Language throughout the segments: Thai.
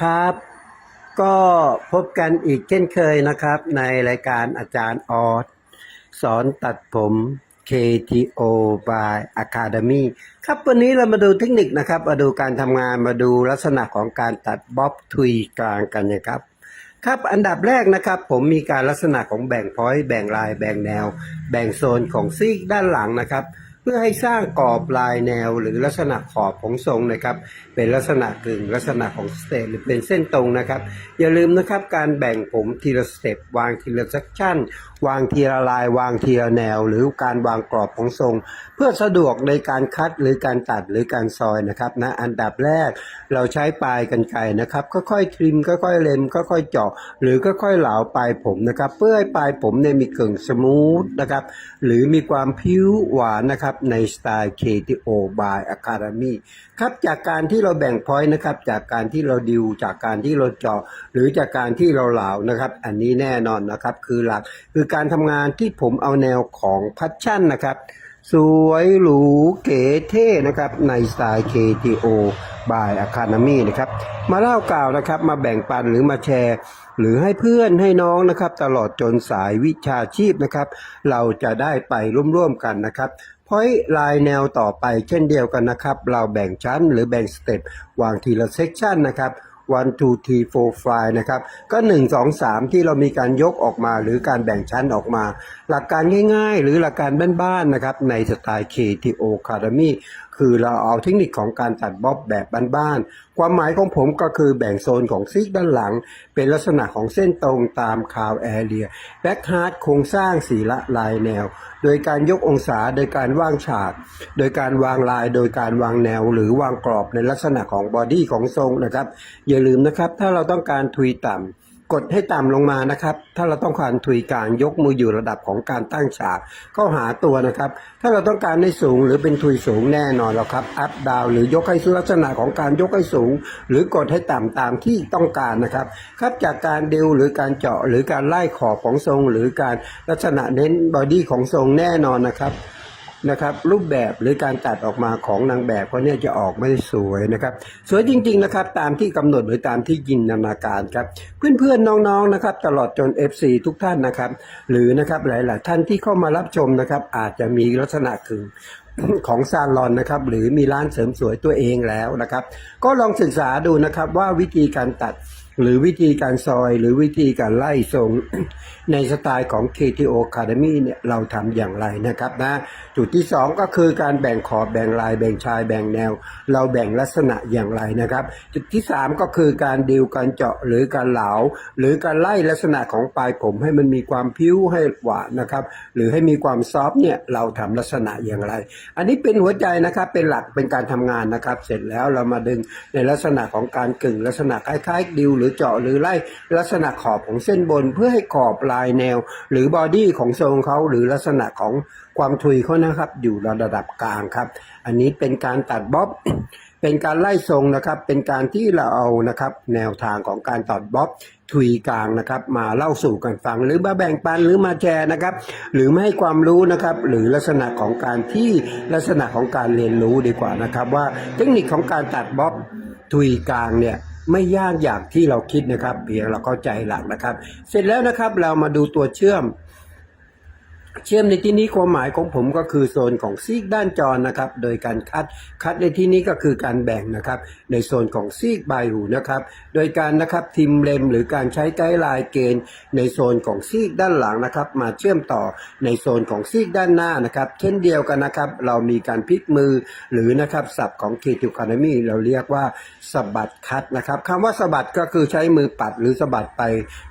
ครับ ก็พบกันอีกเช่นเคยนะครับ ในรายการอาจารย์ออสสอนตัดผม KTO by Academy ครับวันนี้เรามาดูเทคนิคนะครับ มาดูการทำงานมาดูลักษณะของการตัดบ๊อบทุยกลางกันนะครับ ครับอันดับแรกนะครับ ผมมีการลักษณะของแบ่งพอยต์แบ่งลายแบ่งแนว แบ่งโซนของซีกด้านหลังนะครับ เพื่อให้สร้างกรอบลายแนวหรือลักษณะขอบของทรงนะครับ เป็นลักษณะกึ่งลักษณะของสเตปหรือเป็นเส้นตรงนะครับ อย่าลืมนะครับการแบ่งผมทีละสเต็ปวางทีละเซกชัน วางทีละลายวางทีละแนว หรือการวางกรอบของทรง เพื่อสะดวกในการคัดหรือการตัดหรือการซอยนะครับนะอันดับแรกเราใช้ปลายกันไกรนะครับค่อยๆทริมค่อยๆเล็มค่อยๆเจาะหรือค่อยๆเหลาปลายผมนะครับเพื่อให้ปลายผมเนี่ยมีเกึ่งสมูทนะครับหรือมีความผิวหวานนะครับในสไตล์ KTO by Academy ครับจากการที่เราแบ่งพอยต์นะครับจากการที่เราดิวจากการที่เราเจาะหรือจากการที่เราเหลานะครับ อันนี้แน่นอนนะครับคือหลักคือการทำงานที่ผมเอาแนวของพัชชั่นนะครับ สวยหรูเก๋เท่นะครับ ในสไตล์ KTO by Academy นะครับ มาเล่ากล่าวนะครับ มาแบ่งปันหรือมาแชร์ หรือให้เพื่อนให้น้องนะครับ ตลอดจนสายวิชาชีพนะครับ เราจะได้ไปร่วมๆกันนะครับพอยลายแนวต่อไปเช่นเดียวกันนะครับ เราแบ่งชั้นหรือแบ่งสเต็ปวางทีละเซกชันนะครับ 1 2 3 4 5นะครับก็ 1 2 3 ที่เรามีการยกออกมาหรือการแบ่งชั้นออกมา หลักการง่ายๆ หรือหลักการบ้านๆนะครับในสไตล์ KTO Academy คือเราเอาเทคนิคของการตัดบ๊อบแบบบ้านๆ ความหมายของผมก็คือแบ่งโซนของซีกด้านหลัง เป็นลักษณะของเส้นตรงตามคาวแอเรียแบ็กฮาร์ดโครงสร้างสีละลายแนว โดยการยกองศาโดยการวางฉาก โดยการวางลายโดยการวางแนว หรือวางกรอบในลักษณะของบอดี้ของทรงนะครับ อย่าลืมนะครับถ้าเราต้องการทุยต่ำ กดให้ต่ำลงมานะครับ ถ้าเราต้องการทุยกลางยกมืออยู่ระดับของการตั้งฉากเข้าหาตัวนะครับ ถ้าเราต้องการให้สูงหรือเป็นทุยสูงแน่นอนแล้วครับอัพดาวหรือยกให้ลักษณะของการยกให้สูง หรือกดให้ต่ำตามที่ต้องการนะครับครับจากการเดวหรือการเจาะหรือการไล่ขอบของทรง หรือการลักษณะเน้นบอดี้ของทรงแน่นอนนะครับ นะครับ รูปแบบหรือการตัดออกมาของนางแบบเขาเนี่ยจะออกไม่ได้สวยนะครับ สวยจริง ๆ นะครับ ตามที่กำหนดหรือตามที่จินตนาการครับ เพื่อนๆน้องๆนะครับ ตลอดจน FC ทุกท่านนะครับ หรือนะครับหลายๆท่านที่เข้ามารับชมนะครับ อาจจะมีลักษณะคือของซาลอนนะครับหรือมีร้านเสริมสวยตัวเองแล้วนะครับ ก็ลองศึกษาดูนะครับว่าวิธีการตัด หรือวิธีการซอยหรือวิธีการไล่ทรงในสไตล์ของ KTO Academy เนี่ยเราทำอย่างไรนะครับนะจุดที่ 2 ก็คือการแบ่งขอบแบ่งลายแบ่งชายแบ่งแนว เราแบ่งลักษณะอย่างไรนะครับ จุดที่ 3 ก็คือการดิวการเจาะหรือการเหลา หรือการไล่ลักษณะของปลายผมให้มันมีความพิ้วให้หวานนะครับหรือให้มีความซอฟเนี่ยเราทำลักษณะอย่างไร อันนี้เป็นหัวใจนะครับเป็นหลักเป็นการทำงานนะครับ เสร็จแล้วเรามาดึงในลักษณะของการกึ่งลักษณะคล้ายๆดิวหรืือเจาะหรือไล่ลักษณะขอบของเส้นบน เพื่อให้ขอบลายแนว หรือบอดี้ของทรงเขาหรือลักษณะของความทุยเขานะครับ อยู่ระดับกลางครับ อันนี้เป็นการตัดบ๊อบเป็นการไล่ทรงนะครับ เป็นการที่เราเอานะครับ แนวทางของการตัดบ๊อบทุยกลางนะครับ มาเล่าสู่กันฟัง หรือมาแบ่งปันหรือมาแชร์นะครับ หรือไม่ให้ความรู้นะครับ หรือลักษณะของการที่ลักษณะของการเรียนรู้ดีกว่านะครับ ว่าเทคนิคของการตัดบ๊อบทุยกลางเนี่ย ไม่ยากอย่างที่เราคิดนะครับ เพียงเราเข้าใจหลักนะครับ เสร็จแล้วนะครับเรามาดูตัวเชื่อม เชื่อมในที่นี้ความหมายของผมก็คือโซนของซีกด้านจรนะครับ โดยการคัดคัดในที่นี้ก็คือการแบ่งนะครับ ในโซนของซีกใบหูนะครับ โดยการนะครับทิมเลมหรือการใช้ไกด์ไลน์เกณฑ์ ในโซนของซีกด้านหลังนะครับ มาเชื่อมต่อในโซนของซีกด้านหน้านะครับ เช่นเดียวกันนะครับ เรามีการพลิกมือหรือนะครับศัพท์ของ k คิวคานามีเราเรียกว่าสะบัดคัดนะครับคำว่าสะบัดก็คือใช้มือปัดหรือสะบัดไป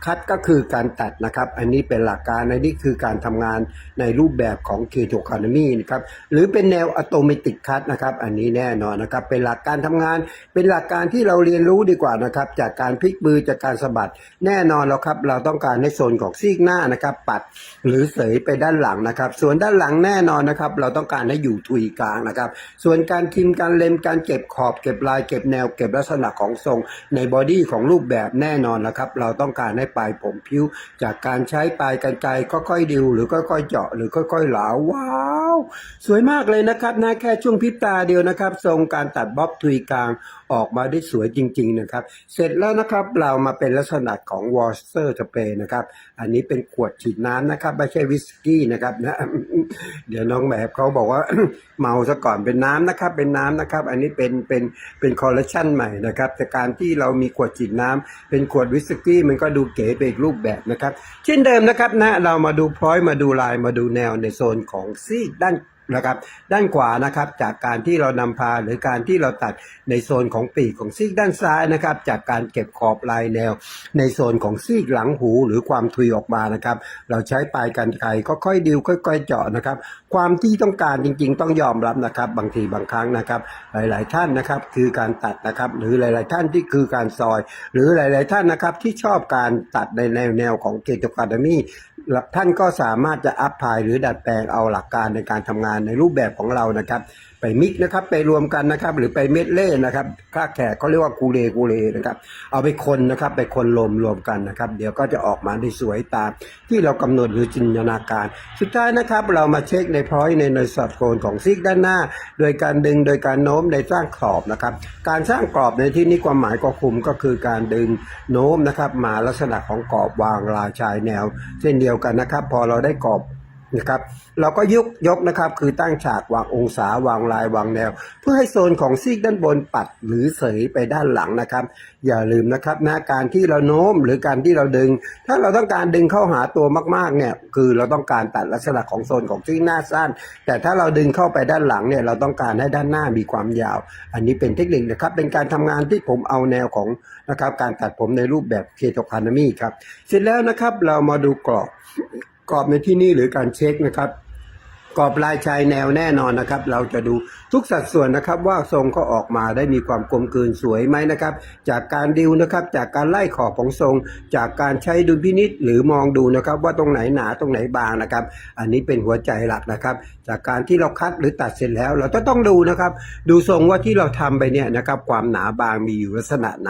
คัดก็คือการตัดนะครับ อันนี้เป็นหลักการอันนี้คือการทำงานในรูปแบบของ k คิวคานามีนะครับหรือเป็นแนวอัตโนมัติคัดนะครับอันนี้แน่นอนนะครับเป็นหลักการทำงาน เป็นหลักการที่เราเรียนรู้ดีกว่านะครับจากการพลิกมือจากการสะบัดแน่นอนแล้วครับเราต้องการในโซนของซีกหน้านะครับปัดหรือเสยไปด้านหลังนะครับ ส่วนด้านหลังแน่นอนนะครับเราต้องการให้อยู่ทุยกลางนะครับ ส่วนการทิมการเล็มการเก็บขอบเก็บลายเก็บแนว เก็บลักษณะของทรงในบอดี้ของรูปแบบแน่นอนนะครับ เราต้องการให้ปลายผมพิ้วจากการใช้ปลายกันไกรค่อยๆดิวหรือค่อยๆเจาะหรือค่อยๆ หลาว้าว สวยมากเลยนะครับนะแค่ช่วงพิบตาเดียวนะครับ ทรงการตัดบ๊อบทุยกลาง ออกมาได้สวยจริง ๆ นะครับ เสร็จแล้วนะครับเรามาเป็นลักษณะของวอเตอร์สเปรย์นะครับ อันนี้เป็นขวดฉีดน้ำนะครับไม่ใช่วิสกี้นะครับนะเดี๋ยวน้องแบบเขาบอกว่าเมาซะก่อนเป็นน้ำนะครับ เป็นน้ำนะครับ อันนี้เป็นเป็นเป็นคอลเลคชันใหม่นะครับแต่การที่เรามีขวดฉีดน้ำเป็นขวดวิสกี้มันก็ดูเก๋ไปอีกรูปแบบนะครับ เช่นเดิมนะครับนะเรามาดูพลอยมาดูลายมาดูแนวในโซนของซีกด้าน นะครับด้านขวานะครับจากการที่เรานำพาหรือการที่เราตัดในโซนของปีกของซีกด้านซ้ายนะครับ จากการเก็บขอบลายแนว ในโซนของซีกหลังหูหรือความทุยออกมานะครับ เราใช้ปลายกันไกรค่อยดิวค่อย ๆ เจาะนะครับ ความที่ต้องการจริง ๆ ต้องยอมรับนะครับ บางทีบางครั้งนะครับ หลาย ๆ ท่านนะครับคือการตัดนะครับ หรือหลาย ๆ ท่านที่คือการซอย หรือหลาย ๆ ท่านนะครับที่ชอบการตัดในแนวแนวของเกตคาดมี ท่านก็สามารถจะอัพพายหรือดัดแปลงเอาหลักการในการทำงานในรูปแบบของเรานะครับ ไปมิกนะครับไปรวมกันนะครับหรือไปเม็ดเล่นะครับค่าแขกเขาเรียกว่ากูเลกูเลนะครับเอาไปคนนะครับไปคนรวมรวมกันนะครับ เดี๋ยวก็จะออกมาได้สวยตามที่เรากำหนดหรือจินตนาการ สุดท้ายนะครับเรามาเช็คในพอยในในสัดโคนของซิกด้านหน้า โดยการดึงโดยการโน้มในสร้างกรอบนะครับการสร้างกรอบในที่นี้ความหมายก็คุมก็คือการดึงโน้มนะครับมาลักษณะของกรอบวางลายชายแนว เช่นเดียวกันนะครับ พอเราได้กรอบ นะครับ เราก็ยกยกนะครับ คือตั้งฉากวางองศาวางลายวางแนว เพื่อให้โซนของซีกด้านบนปัดหรือเสยไปด้านหลังนะครับ อย่าลืมนะครับนะการที่เราโน้มหรือการที่เราดึง ถ้าเราต้องการดึงเข้าหาตัวมากๆเนี่ยคือเราต้องการตัดลักษณะของโซนของซีกหน้าสั้น แต่ถ้าเราดึงเข้าไปด้านหลังเนี่ยเราต้องการให้ด้านหน้ามีความยาว อันนี้เป็นเทคนิคนะครับเป็นการทำงานที่ผมเอาแนวของนะครับการตัดผมในรูปแบบเคโตคานามีครับเสร็จแล้วนะครับเรามาดูกรอบ กรอบในที่นี่หรือการเช็คนะครับ กรอบลายชายแนวแน่นอนนะครับ เราจะดู ทุกสัดส่วนนะครับว่าทรงก็ออกมาได้มีความกลมกลืนสวยไหมนะครับ จากการดิวนะครับจากการไล่ขอบของทรง จากการใช้ดุลพินิษหรือมองดูนะครับ ว่าตรงไหนหนาตรงไหนบางนะครับ อันนี้เป็นหัวใจหลักนะครับ จากการที่เราคัดหรือตัดเสร็จแล้ว เราก็ต้องดูนะครับ ดูทรงว่าที่เราทำไปเนี่ยนะครับความหนาบางมีอยู่ลักษณะไหน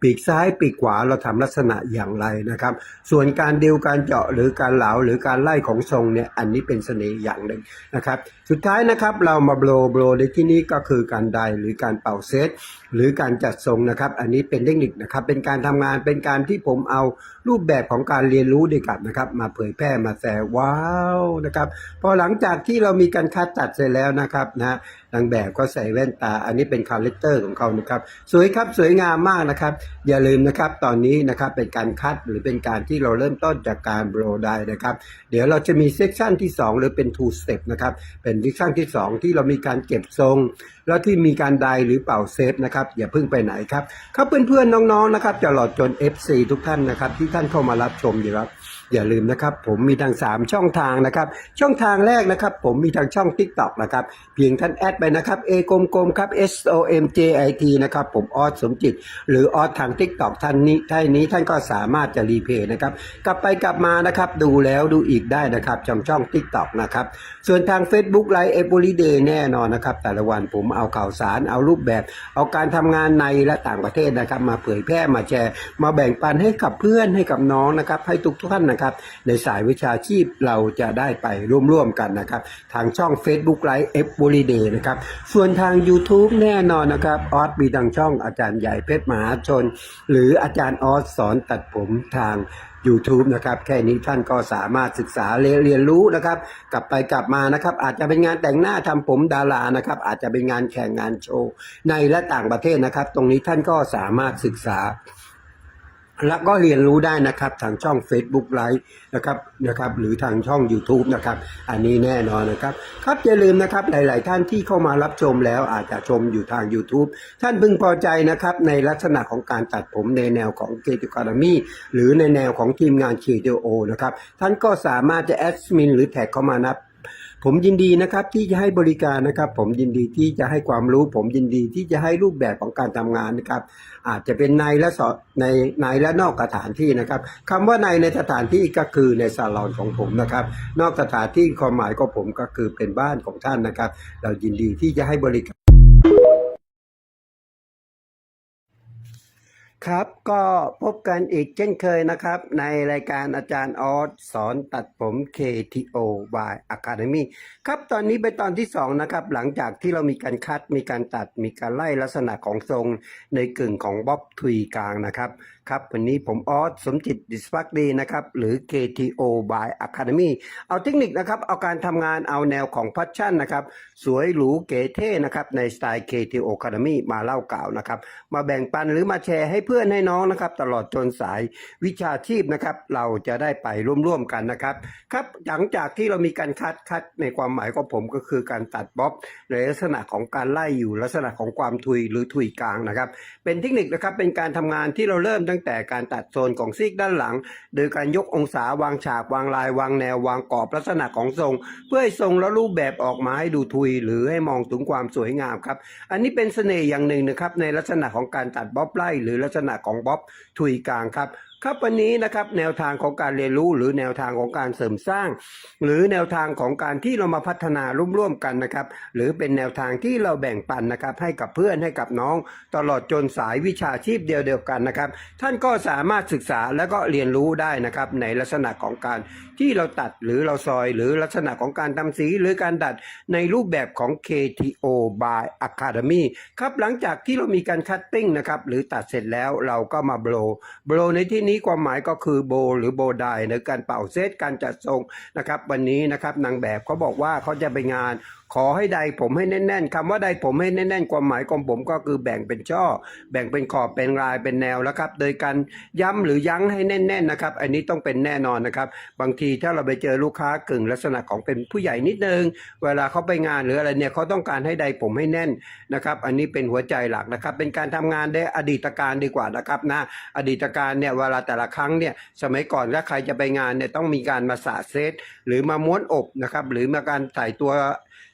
ปีกซ้ายปีกขวาเราทำลักษณะอย่างไรนะครับ ส่วนการดิวการเจาะหรือการเหลาหรือการไล่ของทรงเนี่ยอันนี้เป็นเสน่ห์อย่างหนึ่งนะครับสุดท้ายนะครับเรามาโบลโบลในที่นี้ก็คือการไดหรือการเป่าเซตหรือการจัดทรงนะครับ อันนี้เป็นเทคนิคนะครับ เป็นการทำงานเป็นการที่ผมเอารูปแบบของการเรียนรู้ด้วยกันนะครับ มาเผยแพร่มาแสวว้าวนะครับพอหลังจากที่เรามีการคัดตัดเสร็จแล้วนะครับนะ นางแบบก็ใส่แว่นตา อันนี้เป็นคาแรคเตอร์ของเขานะครับ สวยครับสวยงามมากนะครับ อย่าลืมนะครับตอนนี้นะครับเป็นการคัดหรือเป็นการที่เราเริ่มต้นจากการโบรได้นะครับ เดี๋ยวเราจะมีเซสชันที่ 2 หรือเป็น two step นะครับ เป็นเซสชันที่ 2 ที่เรามีการเก็บทรง แล้วที่มีการไดหรือเป่าเซฟนะครับอย่าเพิ่งไปไหนครับครับเพื่อนๆน้องๆนะครับตลอดจน FC ทุกท่านนะครับที่ท่านเข้ามารับชมอยู่ครับ อย่าลืมนะครับ ผมมีทาง 3 ช่องทางนะครับ ช่องทางแรกนะครับ ผมมีทางช่อง TikTok นะครับ เพียงท่านแอดไปนะครับ A กลมๆครับ S O M J I T นะครับ ผมออสสมจิต หรือออสทาง TikTok ท่านนี้ท่านนี้ท่านก็สามารถจะรีเพย์นะครับ กลับไปกลับมานะครับ ดูแล้วดูอีกได้นะครับช่องช่อง TikTok นะครับ ส่วนทาง Facebook Live Every Day แน่นอนนะครับ แต่ละวันผมเอาข่าวสารเอารูปแบบ เอาการทำงานในและต่างประเทศนะครับ มาเผยแพร่มาแชร์ มาแบ่งปันให้กับเพื่อนให้กับน้องนะครับ ให้ทุกท่านนะครับในสายวิชาชีพเราจะได้ไปร่วมๆกันนะครับ ทางช่อง Facebook Live Every Day นะครับ ส่วนทาง YouTube แน่นอนนะครับ ออสมีทางช่องอาจารย์ใหญ่เพชรมหาชน หรืออาจารย์ออสสอนตัดผมทาง YouTube นะครับแค่นี้ท่านก็สามารถศึกษาเรียนเรียนรู้นะครับ กลับไปกลับมานะครับ อาจจะเป็นงานแต่งหน้าทำผมดารานะครับ อาจจะเป็นงานแข่งงานโชว์ในและต่างประเทศนะครับ ตรงนี้ท่านก็สามารถศึกษา แล้วก็เรียนรู้ได้นะครับทางช่อง Facebook Live นะครับนะครับหรือทางช่อง YouTube นะครับอันนี้แน่นอนนะครับครับอย่าลืมนะครับหลาย ๆ ท่านที่เข้ามารับชมแล้วอาจจะชมอยู่ทาง YouTube ท่านพึงพอใจนะครับในลักษณะของการตัดผมในแนวของ k t ค a มีหรือในแนวของทีมงาน KTO นะครับท่านก็สามารถจะแอดมินหรือแท็กเข้ามานับ ผมยินดีนะครับที่จะให้บริการนะครับ ผมยินดีที่จะให้ความรู้ ผมยินดีที่จะให้รูปแบบของการทำงานนะครับ อาจจะเป็นในและสอในในและนอกสถานที่นะครับคำว่าในในสถานที่ก็คือในซาลอนของผมนะครับ นอกสถานที่ความหมายของผมก็คือเป็นบ้านของท่านนะครับ เรายินดีที่จะให้บริการ ครับก็พบกันอีกเช่นเคยนะครับ ในรายการอาจารย์ออสสอนตัดผม KTO by Academy ครับตอนนี้เป็นตอนที่ 2 นะครับ หลังจากที่เรามีการคัดมีการตัดมีการไล่ลักษณะของทรงในกึ่งของบ๊อบทุยกลางนะครับครับวันนี้ผมออสสมจิตดิสพักดีนะครับหรือ KTO by Academy เอาเทคนิคนะครับ เอาการทำงานเอาแนวของพัชชั่นนะครับ สวยหรูเก๋เท่นะครับในสไตล์ KTO Academy มาเล่ากล่าวนะครับ มาแบ่งปันหรือมาแชร์ให้เพื่อนให้น้องนะครับ ตลอดจนสายวิชาชีพนะครับ เราจะได้ไปร่วมๆกันนะครับครับหลังจากที่เรามีการคัดคัดในความหมายของผมก็คือการตัดบ๊อบในลักษณะของการไล่อยู่ลักษณะของความทุยหรือทุยกลางนะครับ เป็นเทคนิคนะครับเป็นการทำงานที่เราเริ่มตั้ง้งแต่การตัดโซนของซีกด้านหลัง โดยการยกองศาวางฉากวางลายวางแนววางกรอบลักษณะของทรง เพื่อให้ทรงและรูปแบบออกมาให้ดูทุย หรือให้มองถึงความสวยงามครับ อันนี้เป็นเสน่ห์อย่างหนึ่งนะครับในลักษณะของการตัดบ๊อบไล่หรือลักษณะของบ๊อบทุยกลางครับ ครับวันนี้นะครับแนวทางของการเรียนรู้หรือแนวทางของการเสริมสร้าง หรือแนวทางของการที่เรามาพัฒนาร่วมๆกันนะครับ หรือเป็นแนวทางที่เราแบ่งปันนะครับให้กับเพื่อนให้กับน้อง ตลอดจนสายวิชาชีพเดียวๆกันนะครับ ท่านก็สามารถศึกษาแล้วก็เรียนรู้ได้นะครับในลักษณะของการที่เราตัดหรือเราซอยหรือลักษณะของการทำสีหรือการดัดในรูปแบบของ KTO by Academy ครับหลังจากที่เรามีการคัตติ้งนะครับหรือตัดเสร็จแล้วเราก็มาโบลโบลในที่นี้ความหมายก็คือโบหรือโบไดในการเป่าเซตการจัดทรงนะครับวันนี้นะครับนางแบบเขาบอกว่าเขาจะไปงาน ขอให้ใดผมให้แน่น ๆคำว่าใดผมให้แน่น ๆ ความหมายของผมก็คือแบ่งเป็นช่อ แบ่งเป็นขอบเป็นลายเป็นแนวแล้วครับ โดยการย้ำหรือยั้งให้แน่น ๆ นะครับ อันนี้ต้องเป็นแน่นอนนะครับ บางทีถ้าเราไปเจอลูกค้ากึ่งลักษณะของเป็นผู้ใหญ่นิดนึง เวลาเขาไปงานหรืออะไรเนี่ยเขาต้องการให้ใดผมให้แน่นนะครับ อันนี้เป็นหัวใจหลักนะครับ เป็นการทำงานได้อดีตการดีกว่านะครับนะอดีตการเนี่ยเวลาแต่ละครั้งเนี่ยสมัยก่อนถ้าใครจะไปงานเนี่ยต้องมีการมาสาเซตหรือมาม้วนอบนะครับหรือมาการใส่ตัว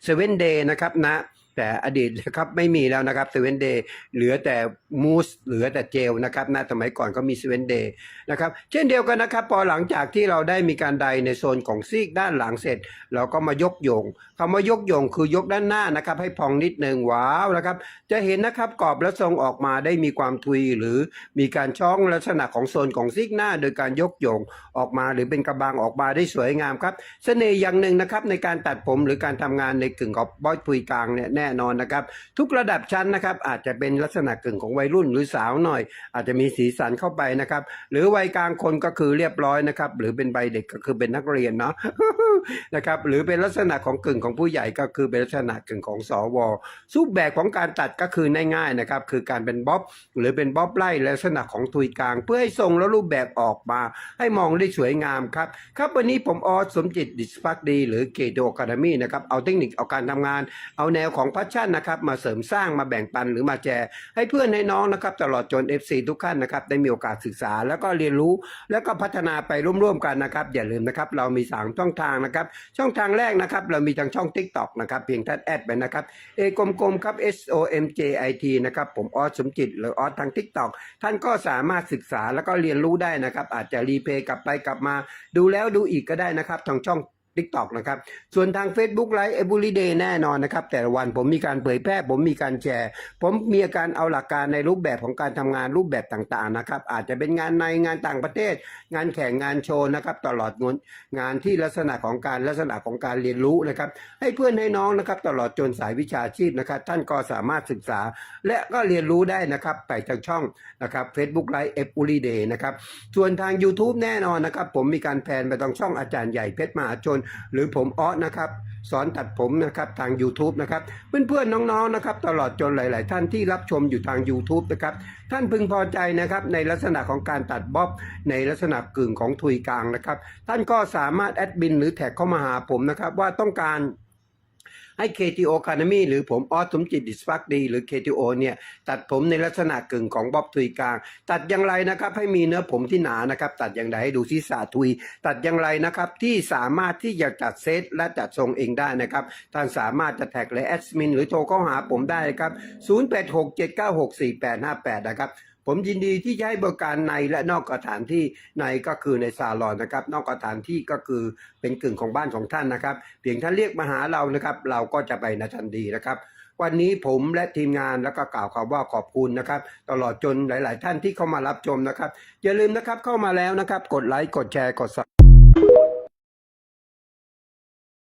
เซเว่นเดย์นะครับนะ แต่อดีตนะครับไม่มีแล้วนะครับเซเว่นเดย์เหลือแต่มูสเหลือแต่เจลนะครับนะสมัยก่อนก็มีเซเว่นเดย์นะครับเช่นเดียวกันนะครับพอหลังจากที่เราได้มีการใดในโซนของซีกด้านหลังเสร็จ เราก็มายกโยงคำว่ายกโยงคือยกด้านหน้านะครับให้พองนิดหนึ่งว้าวนะครับจะเห็นนะครับกรอบและทรงออกมาได้มีความทุยหรือมีการช่องลักษณะของโซนของซีกหน้า โดยการยกโยงออกมาหรือเป็นกระบังออกมาได้สวยงามครับเสน่ห์อย่างหนึ่งนะครับในการตัดผมหรือการทำงานในกึ่งของบอยทุยกลางเนี่ยแน่นอนนะครับ ทุกระดับชั้นนะครับ อาจจะเป็นลักษณะกึ่งของวัยรุ่นหรือสาวหน่อย อาจจะมีสีสันเข้าไปนะครับ หรือวัยกลางคนก็คือเรียบร้อยนะครับ หรือเป็นใบเด็กก็คือเป็นนักเรียนเนาะนะครับ หรือเป็นลักษณะของกึ่งของผู้ใหญ่ก็คือเป็นลักษณะกึ่งของสวรูปแบบของการตัดก็คือง่ายๆนะครับ คือการเป็นบ๊อบหรือเป็นบ๊อบไล่ลักษณะของทุยกลาง เพื่อให้ทรงและรูปแบบออกมา ให้มองได้สวยงามครับ ครับวันนี้ผมออสสมจิตดิสพักดี หรือเกโดคาดมี่นะครับ เอาเทคนิคเอาการทำงาน เอาแนวของพชชั่นนะครับมาเสริมสร้างมาแบ่งปันหรือมาแชร์ให้เพื่อนให้น้องนะครับตลอดจน FC ทุกท่านนะครับได้มีโอกาสศึกษา แล้วก็เรียนรู้แล้วก็พัฒนาไปร่วมๆกันนะครับอย่าลืมนะครับเรามีสามช่องทางนะครับช่องทางแรกนะครับเรามีทางช่อง Tik t o อกนะครับเพียงท่านแอดไปนะครับเอกลมๆครับ S O M J I T นะครับผมออสสมจิต หรือออสทาง Tik t o อกท่านก็สามารถศึกษาแล้วก็เรียนรู้ได้นะครับอาจจะรีเพย์กลับไปกลับมา ดูแล้วดูอีกก็ได้นะครับทางช่อง ทิกตอกนะครับ ส่วนทาง Facebook ไลฟ์ Every Day แน่นอนนะครับ แต่ละวันผมมีการเผยแพร่ ผมมีการแชร์ ผมมีการเอาหลักการในรูปแบบของการทำงานรูปแบบต่างๆนะครับ อาจจะเป็นงานในงานต่างประเทศ งานแข่งงานโชว์นะครับ ตลอดงานงานที่ลักษณะของการลักษณะของการเรียนรู้นะครับ ให้เพื่อนให้น้องนะครับ ตลอดจนสายวิชาชีพนะครับ ท่านก็สามารถศึกษา และก็เรียนรู้ได้นะครับไปทางช่องนะครับ Facebook Live Every Day นะครับ ส่วนทาง YouTube แน่นอนนะครับ ผมมีการแพนไปทางช่องอาจารย์ใหญ่เพชรมหาชนหรือผมอ้อนะครับ สอนตัดผมนะครับทาง YouTube นะครับเพื่อนๆน้องๆนะครับ ตลอดจนหลาย ๆ ท่านที่รับชมอยู่ทาง YouTube นะครับท่านพึงพอใจนะครับในลักษณะของการตัดบ๊อบในลักษณะกึ่งของทุยกลางนะครับ ท่านก็สามารถแอดบินหรือแท็กเข้ามาหาผมนะครับว่าต้องการ ให้ KTO Academy หรือผมออสสมจิตดิสพักดี หรือ KTO เนี่ย ตัดผมในลักษณะกึ่งของบ๊อบทุยกลาง ตัดอย่างไรนะครับให้มีเนื้อผมที่หนานะครับ ตัดอย่างไรให้ดูที่สาทุย ตัดอย่างไรนะครับที่สามารถที่จะจัดเซตและจัดทรงเองได้นะครับท่านสามารถจะแท็กเลยแอดมิน หรือโทรเข้าหาผมได้ครับ 0867964858 นะครับ ผมยินดีที่จะให้บริการในและนอกสถานที่ในก็คือในซาลอนนะครับ นอกสถานที่ก็คือเป็นกึ่งของบ้านของท่านนะครับ เพียงท่านเรียกมาหาเรานะครับ เราก็จะไปในทันดีนะครับ วันนี้ผมและทีมงานแล้วก็กล่าวคำว่าขอบคุณนะครับ ตลอดจนหลาย ๆ ท่านที่เข้ามารับชมนะครับ อย่าลืมนะครับเข้ามาแล้วนะครับ กดไลค์กดแชร์กด